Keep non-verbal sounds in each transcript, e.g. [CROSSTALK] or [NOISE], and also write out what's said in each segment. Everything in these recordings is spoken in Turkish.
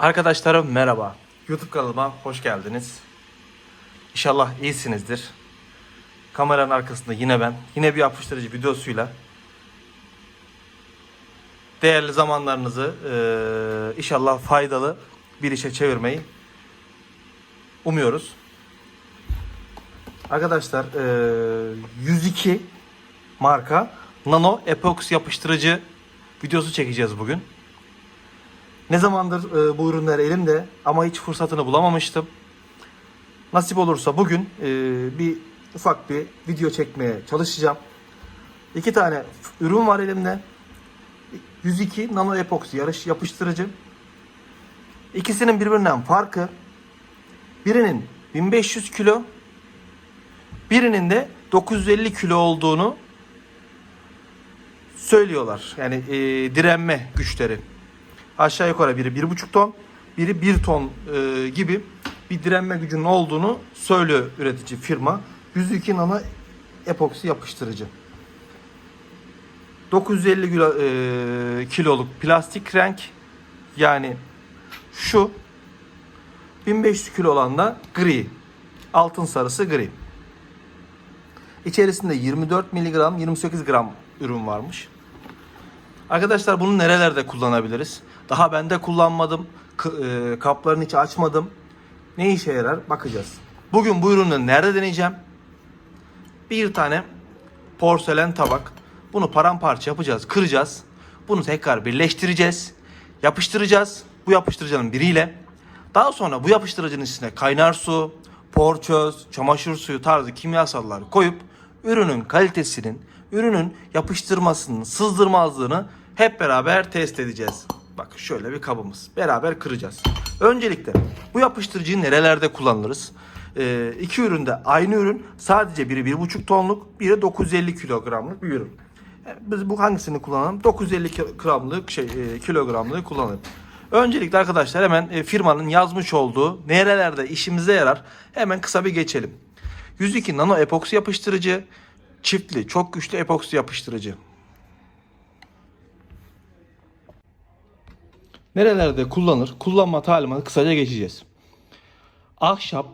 Arkadaşlarım merhaba. YouTube kanalıma hoş geldiniz. İnşallah iyisinizdir. Kameranın arkasında yine ben. Yine bir yapıştırıcı videosuyla değerli zamanlarınızı eee, inşallah faydalı bir işe çevirmeyi umuyoruz. Arkadaşlar eee, 102 marka nano epoks yapıştırıcı videosu çekeceğiz bugün. Ne zamandır e, bu ürünler elimde ama hiç fırsatını bulamamıştım. Nasip olursa bugün e, bir ufak bir video çekmeye çalışacağım. İki tane ürün var elimde. 102 nano epoksi yarış yapıştırıcı. İkisinin birbirinden farkı birinin 1500 kilo birinin de 950 kilo olduğunu söylüyorlar. Yani e, direnme güçleri aşağı yukarı biri 1,5 ton, biri 1 ton e, gibi bir direnme gücünün olduğunu söylüyor üretici firma. 102 nano epoksi yapıştırıcı. 950 kilo, e, kiloluk plastik renk yani şu 1500 kilo olan da gri. Altın sarısı gri. İçerisinde 24 miligram 28 gram ürün varmış. Arkadaşlar bunu nerelerde kullanabiliriz? Daha ben de kullanmadım. E, kaplarını hiç açmadım. Ne işe yarar? Bakacağız. Bugün bu ürünü nerede deneyeceğim? Bir tane porselen tabak. Bunu paramparça yapacağız, kıracağız. Bunu tekrar birleştireceğiz. Yapıştıracağız. Bu yapıştırıcının biriyle. Daha sonra bu yapıştırıcının içine kaynar su, porçöz, çamaşır suyu tarzı kimyasallar koyup ürünün kalitesinin, ürünün yapıştırmasının, sızdırmazlığını hep beraber test edeceğiz. Bak şöyle bir kabımız. Beraber kıracağız. Öncelikle bu yapıştırıcıyı nerelerde kullanırız? Ee, iki üründe aynı ürün. Sadece biri 1,5 tonluk, biri 950 kilogramlık bir ürün. E, Biz bu hangisini kullanalım? 950 ki- gramlık şey e, kilogramlığı kullanalım. Öncelikle arkadaşlar hemen e, firmanın yazmış olduğu nerelerde işimize yarar hemen kısa bir geçelim. 102 nano epoksi yapıştırıcı, çiftli çok güçlü epoksi yapıştırıcı. Nerelerde kullanır? Kullanma talimatı kısaca geçeceğiz. Ahşap,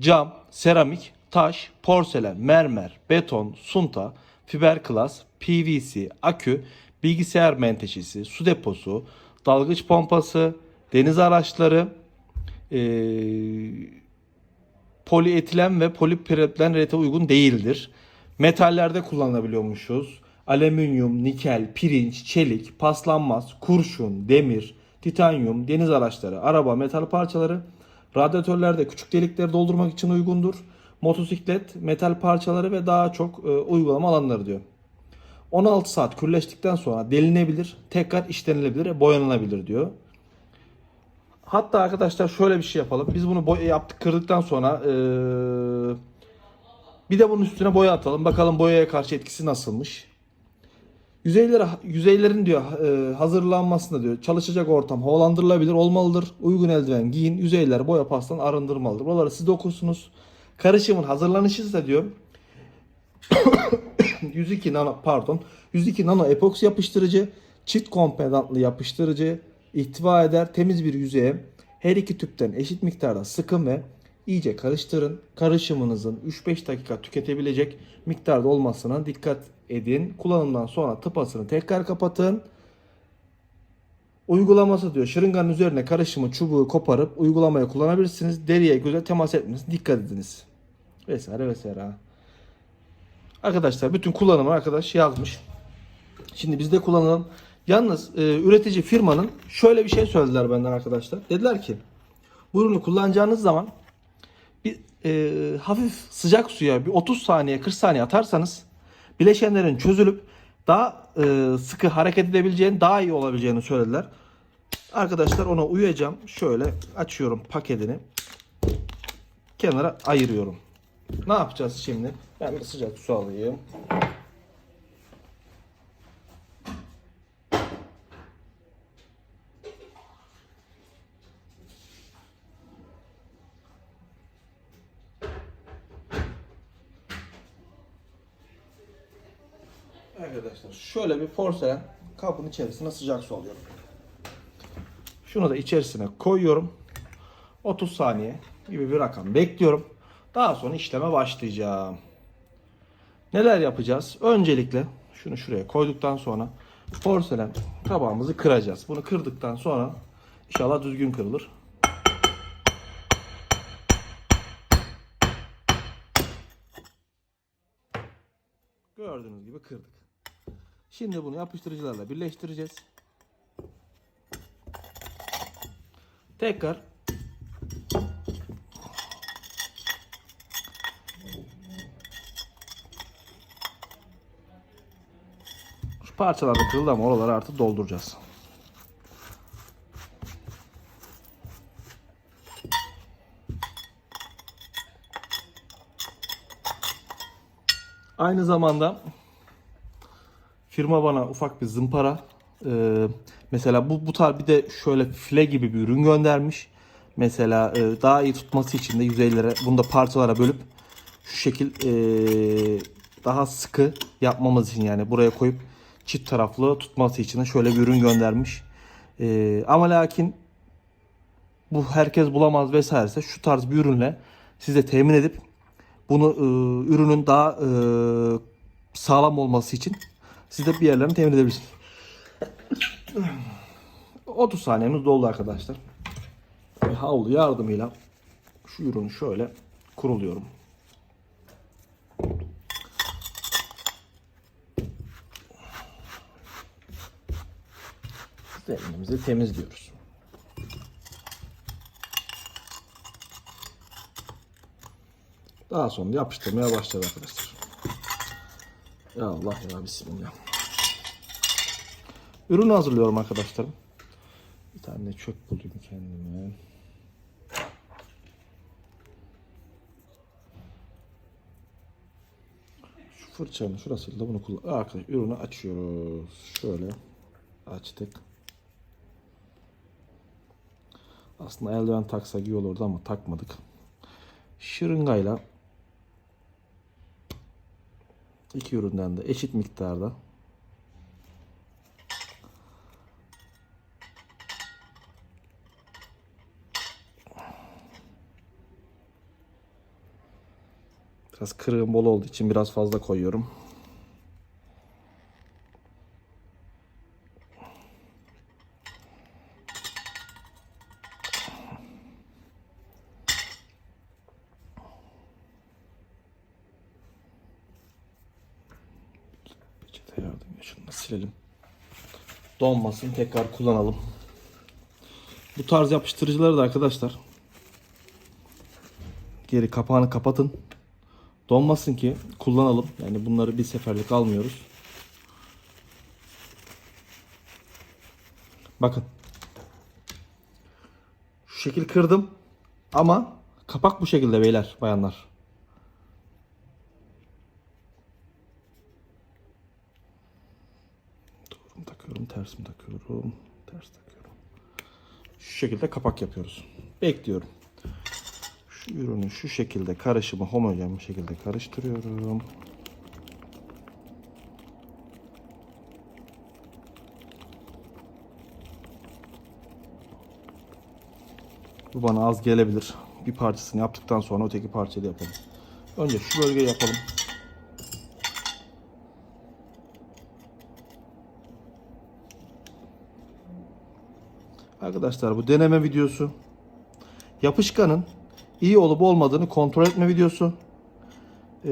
cam, seramik, taş, porselen, mermer, beton, sunta, fiberglass, PVC, akü, bilgisayar menteşesi, su deposu, dalgıç pompası, deniz araçları, eee polietilen ve polipropilenrete uygun değildir. Metallerde kullanılabiliyormuşuz. Alüminyum, nikel, pirinç, çelik, paslanmaz, kurşun, demir, titanyum, deniz araçları, araba, metal parçaları, radyatörlerde küçük delikleri doldurmak için uygundur. Motosiklet, metal parçaları ve daha çok e, uygulama alanları diyor. 16 saat kürleştikten sonra delinebilir, tekrar işlenilebilir, boyanılabilir diyor. Hatta arkadaşlar şöyle bir şey yapalım. Biz bunu yaptık kırdıktan sonra eee, bir de bunun üstüne boya atalım. Bakalım boyaya karşı etkisi nasılmış. Yüzeyleri, yüzeylerin diyor eee, hazırlanmasında diyor çalışacak ortam havalandırılabilir olmalıdır. Uygun eldiven giyin. Yüzeyler boya pastan arındırmalıdır. Buraları siz dokursunuz. Karışımın hazırlanışı ise diyor [COUGHS] 102 nano pardon 102 nano epoksi yapıştırıcı çift kompedantlı yapıştırıcı ihtiva eder temiz bir yüzeye her iki tüpten eşit miktarda sıkın ve iyice karıştırın. Karışımınızın 3-5 dakika tüketebilecek miktarda olmasına dikkat edin. Kullanımdan sonra tıpasını tekrar kapatın. Uygulaması diyor. Şırınganın üzerine karışımı çubuğu koparıp uygulamaya kullanabilirsiniz. Deriye göze temas etmesin. Dikkat ediniz. Vesaire vesaire. Arkadaşlar bütün kullanımı arkadaş yazmış. Şimdi biz de kullanalım. Yalnız e, üretici firmanın şöyle bir şey söylediler benden arkadaşlar. Dediler ki bu ürünü kullanacağınız zaman e, hafif sıcak suya bir 30 saniye 40 saniye atarsanız bileşenlerin çözülüp daha e, sıkı hareket edebileceğini daha iyi olabileceğini söylediler. Arkadaşlar ona uyacağım. Şöyle açıyorum paketini. Kenara ayırıyorum. Ne yapacağız şimdi? Ben bir sıcak su alayım. Arkadaşlar şöyle bir porselen kabın içerisine sıcak su alıyorum. Şunu da içerisine koyuyorum. 30 saniye gibi bir rakam bekliyorum. Daha sonra işleme başlayacağım. Neler yapacağız? Öncelikle şunu şuraya koyduktan sonra porselen tabağımızı kıracağız. Bunu kırdıktan sonra inşallah düzgün kırılır. Gördüğünüz gibi kırdık. Şimdi bunu yapıştırıcılarla birleştireceğiz. Tekrar şu parçalar da kırıldı ama oraları artık dolduracağız. Aynı zamanda firma bana ufak bir zımpara e, mesela bu bu tarz bir de şöyle file gibi bir ürün göndermiş. Mesela e, daha iyi tutması için de yüzeylere bunu da parçalara bölüp şu şekil e, daha sıkı yapmamız için yani buraya koyup çift taraflı tutması için de şöyle bir ürün göndermiş. E, ama lakin bu herkes bulamaz vesairese şu tarz bir ürünle size temin edip bunu e, ürünün daha e, sağlam olması için siz de bir yerlerini temin edebilirsiniz. 30 saniyemiz doldu arkadaşlar. Ve havlu yardımıyla şu ürünü şöyle kuruluyorum. Elimizi temizliyoruz. Daha sonra yapıştırmaya başladı arkadaşlar. Ya Allah ya Bismillah. Ürünü hazırlıyorum arkadaşlarım. Bir tane çöp bulayım kendime. Şu fırçanın şurasıyla bunu kullan. Arkadaşlar ürünü açıyoruz. Şöyle açtık. Aslında eldiven taksak iyi olurdu ama takmadık. Şırıngayla iki üründen de eşit miktarda Biraz kırığım bol olduğu için biraz fazla koyuyorum. Peçete yardımıyla şunu da silelim. Donmasın tekrar kullanalım. Bu tarz yapıştırıcıları da arkadaşlar geri kapağını kapatın. Donmasın ki kullanalım. Yani bunları bir seferlik almıyoruz. Bakın. Şu şekil kırdım. Ama kapak bu şekilde beyler, bayanlar. Doğru mu takıyorum, ters mi takıyorum? Ters takıyorum. Şu şekilde kapak yapıyoruz. Bekliyorum. Şu ürünü şu şekilde karışımı homojen bir şekilde karıştırıyorum. Bu bana az gelebilir. Bir parçasını yaptıktan sonra öteki parçayı da yapalım. Önce şu bölgeyi yapalım. Arkadaşlar bu deneme videosu. Yapışkanın iyi olup olmadığını kontrol etme videosu. Ee,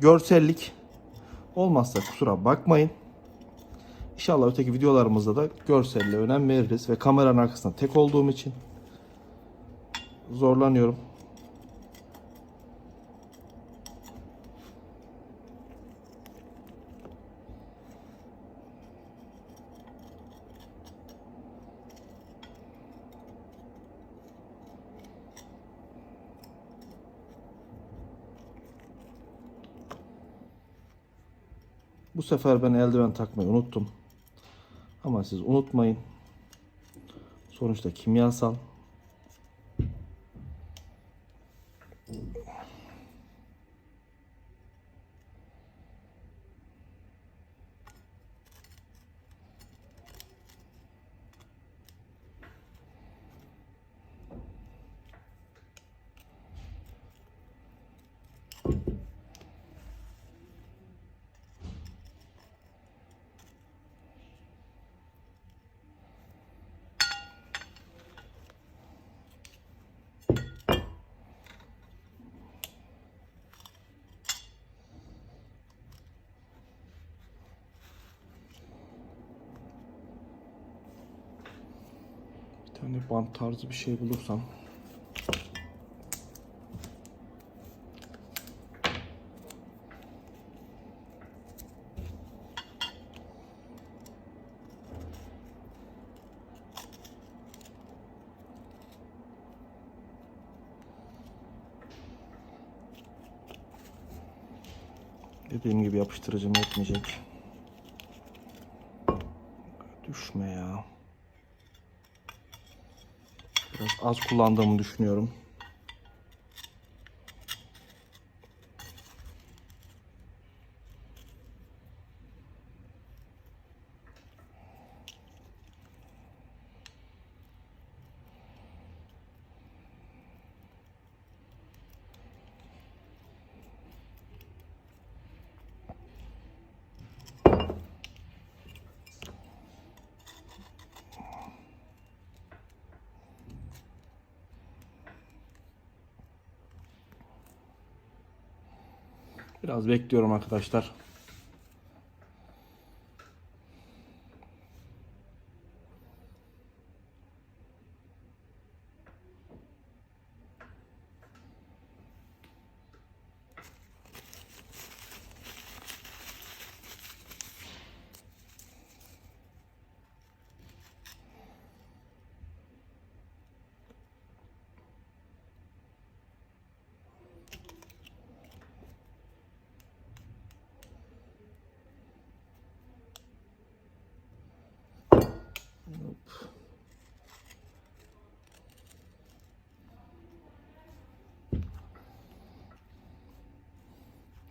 görsellik olmazsa kusura bakmayın. İnşallah öteki videolarımızda da görselliğe önem veririz ve kameranın arkasında tek olduğum için zorlanıyorum. Sefer ben eldiven takmayı unuttum. Ama siz unutmayın. Sonuçta kimyasal. Tane bant tarzı bir şey bulursam. Dediğim gibi yapıştırıcım yetmeyecek. Düşme ya. Az kullandığımı düşünüyorum. Biraz bekliyorum arkadaşlar.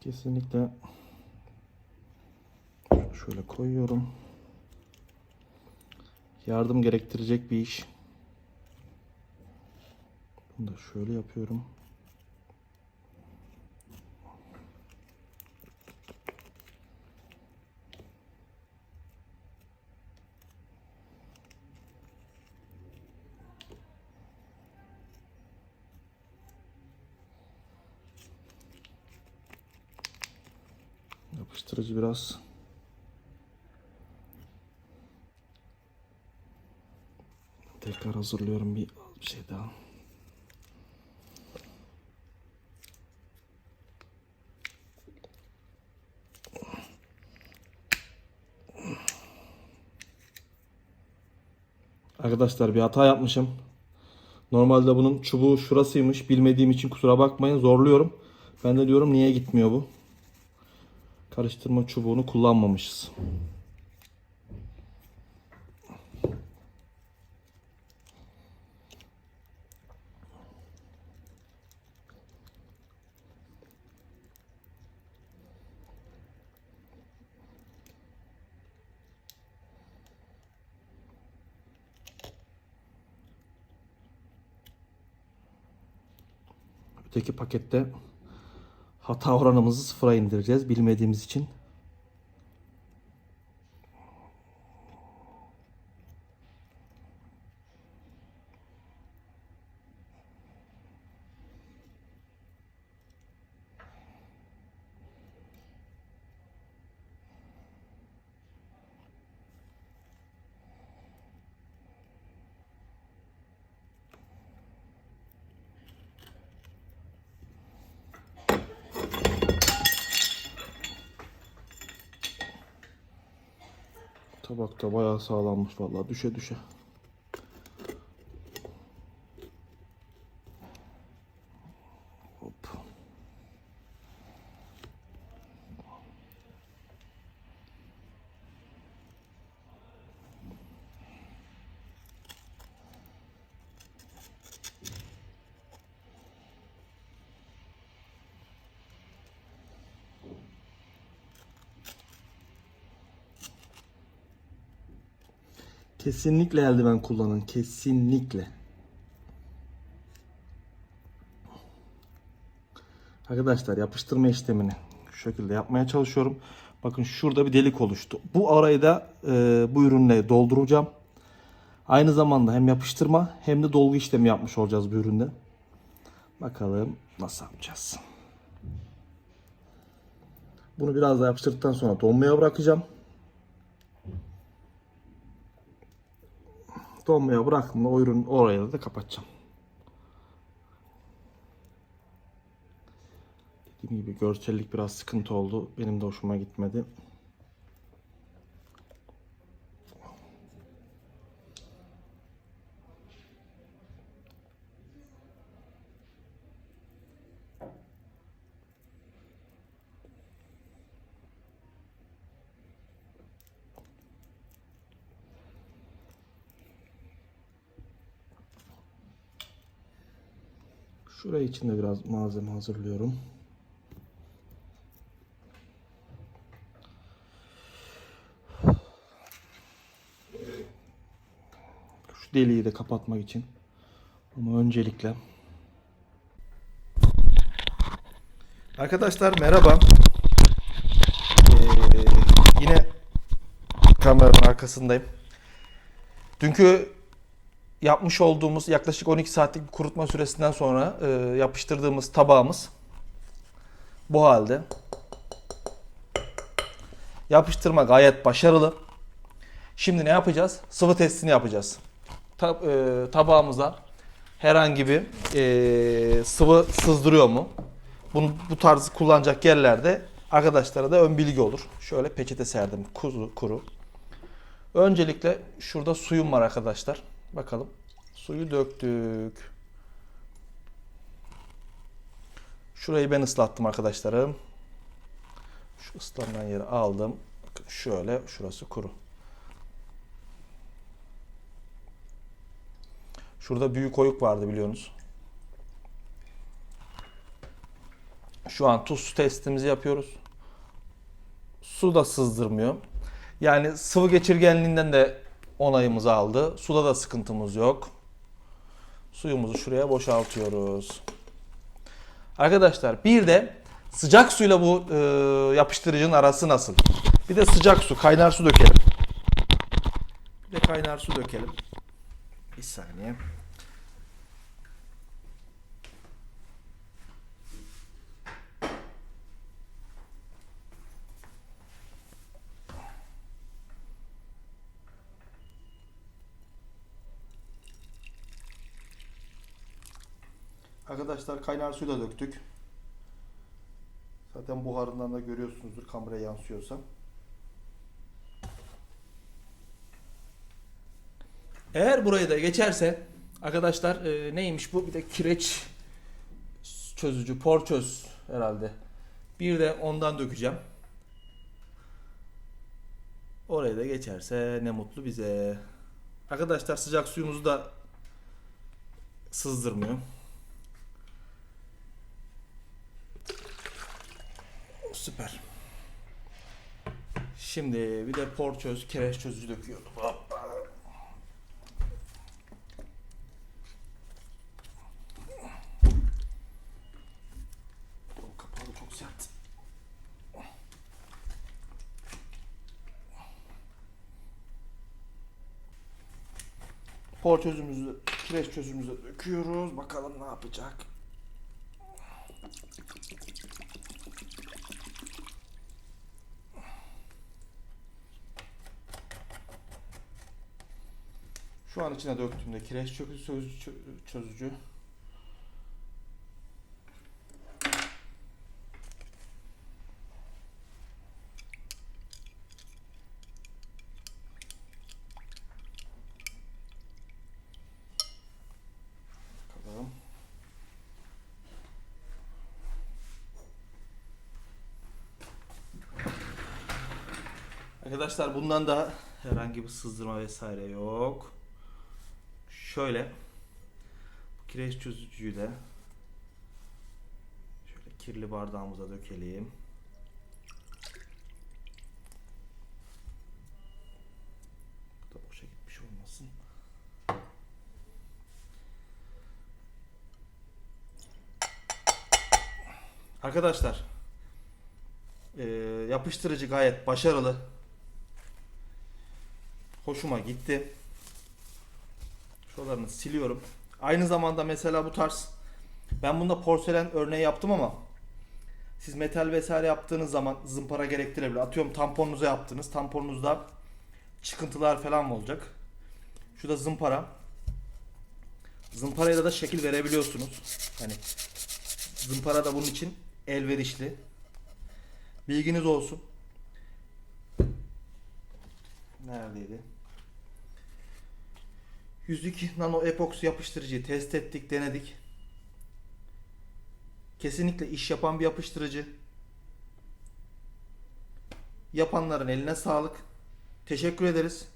Kesinlikle şöyle koyuyorum. Yardım gerektirecek bir iş. Bunu da şöyle yapıyorum. Yapıştırıcı biraz tekrar hazırlıyorum bir, şey daha. Arkadaşlar bir hata yapmışım. Normalde bunun çubuğu şurasıymış. Bilmediğim için kusura bakmayın. Zorluyorum. Ben de diyorum niye gitmiyor bu? Karıştırma çubuğunu kullanmamışız. Öteki pakette hata oranımızı sıfıra indireceğiz bilmediğimiz için. Tabak da bayağı sağlammış vallahi düşe düşe. Kesinlikle eldiven kullanın. Kesinlikle. Arkadaşlar yapıştırma işlemini şu şekilde yapmaya çalışıyorum. Bakın şurada bir delik oluştu. Bu arayı da e, bu ürünle dolduracağım. Aynı zamanda hem yapıştırma hem de dolgu işlemi yapmış olacağız bu üründe. Bakalım nasıl yapacağız. Bunu biraz daha yapıştırdıktan sonra donmaya bırakacağım. Donmaya bıraktım da o ürün oraya da kapatacağım. Dediğim gibi görsellik biraz sıkıntı oldu. Benim de hoşuma gitmedi. Şuraya için de biraz malzeme hazırlıyorum. Şu deliği de kapatmak için. Ama öncelikle Arkadaşlar merhaba. Ee, yine kameranın arkasındayım. Dünkü yapmış olduğumuz yaklaşık 12 saatlik bir kurutma süresinden sonra e, yapıştırdığımız tabağımız bu halde. Yapıştırma gayet başarılı. Şimdi ne yapacağız? Sıvı testini yapacağız. Ta- e, tabağımıza herhangi bir e, sıvı sızdırıyor mu? Bunu, bu tarzı kullanacak yerlerde arkadaşlara da ön bilgi olur. Şöyle peçete serdim kuru, kuru. Öncelikle şurada suyum var arkadaşlar. Bakalım. Suyu döktük. Şurayı ben ıslattım arkadaşlarım. Şu ıslanan yeri aldım. Şöyle şurası kuru. Şurada büyük oyuk vardı biliyorsunuz. Şu an tuz testimizi yapıyoruz. Su da sızdırmıyor. Yani sıvı geçirgenliğinden de onayımızı aldı. Suda da sıkıntımız yok. Suyumuzu şuraya boşaltıyoruz. Arkadaşlar bir de sıcak suyla bu e, yapıştırıcının arası nasıl? Bir de sıcak su, kaynar su dökelim. Bir de kaynar su dökelim. Bir saniye. Arkadaşlar kaynar suyu da döktük. Zaten buharından da görüyorsunuzdur kameraya yansıyorsa. Eğer burayı da geçerse arkadaşlar e, neymiş bu? Bir de kireç çözücü, porçöz herhalde. Bir de ondan dökeceğim. Orayı da geçerse ne mutlu bize. Arkadaşlar sıcak suyumuzu da sızdırmıyor. Süper. Şimdi bir de porçöz, kireç çözücü döküyorum. Hoppa. Sert. Porçözümüzü, kireç çözümümüzü döküyoruz. Bakalım ne yapacak. İçine döktüğümde kireç çökü çözücü, çözücü. Arkadaşlar bundan da herhangi bir sızdırma vesaire yok. Şöyle bu kireç çözücüyü de şöyle kirli bardağımıza dökelim. Bu da boşa gitmiş olmasın. Arkadaşlar eee, yapıştırıcı gayet başarılı. Hoşuma gitti. Şuralarını siliyorum. Aynı zamanda mesela bu tarz ben bunda porselen örneği yaptım ama siz metal vesaire yaptığınız zaman zımpara gerektirebilir. Atıyorum tamponunuza yaptınız. Tamponunuzda çıkıntılar falan mı olacak? Şu da zımpara. Zımparayla da şekil verebiliyorsunuz. Hani zımpara da bunun için elverişli. Bilginiz olsun. Neredeydi? 102 nano epoks yapıştırıcıyı test ettik, denedik. Kesinlikle iş yapan bir yapıştırıcı. Yapanların eline sağlık. Teşekkür ederiz.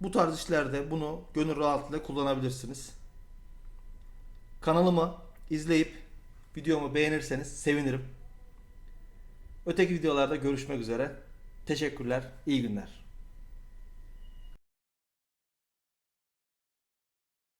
Bu tarz işlerde bunu gönül rahatlığıyla kullanabilirsiniz. Kanalımı izleyip videomu beğenirseniz sevinirim. Öteki videolarda görüşmek üzere. Teşekkürler, iyi günler.